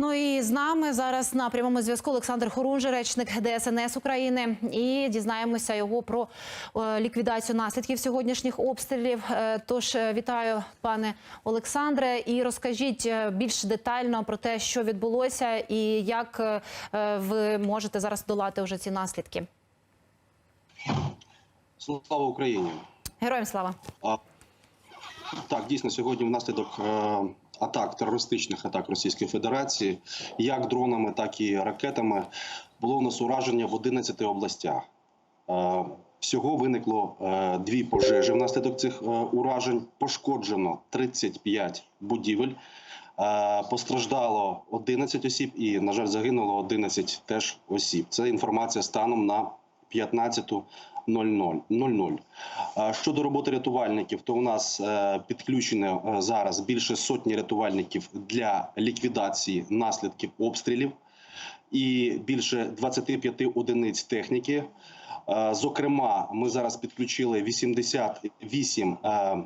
Ну і з нами зараз на прямому зв'язку Олександр Хорунжий, речник ДСНС України, і дізнаємося його про е, ліквідацію наслідків сьогоднішніх обстрілів. Е, Тож е, вітаю, пане Олександре, і розкажіть більш детально про те, що відбулося, і як ви можете зараз долати вже ці наслідки. Слава Україні! Героям слава! А, так, дійсно, сьогодні внаслідок е, атак, терористичних атак Російської Федерації, як дронами, так і ракетами, було у нас ураження в 11 областях. Е, всього виникло е, дві пожежі внаслідок цих е, уражень. Пошкоджено 35 будівель. Постраждало 11 осіб і, на жаль, загинуло 11 теж осіб. Це інформація станом на 15.00. Е, Щодо роботи рятувальників, то у нас е, підключено е, зараз більше сотні рятувальників для ліквідації наслідків обстрілів і більше 25 одиниць техніки. Е, Зокрема, ми зараз підключили 88 е,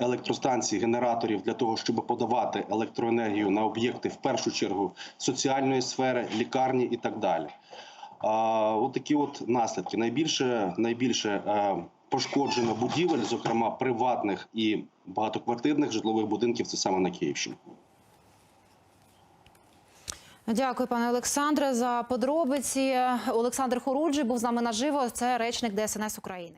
електростанцій, генераторів для того, щоб подавати електроенергію на об'єкти в першу чергу соціальної сфери, лікарні і так далі. От такі от наслідки. Найбільше, найбільше е, пошкоджено будівель, зокрема приватних і багатоквартирних житлових будинків. Це саме на Київщині. Дякую, пане Олександре, за подробиці. Олександр Хоруджий був з нами наживо. Це речник ДСНС України.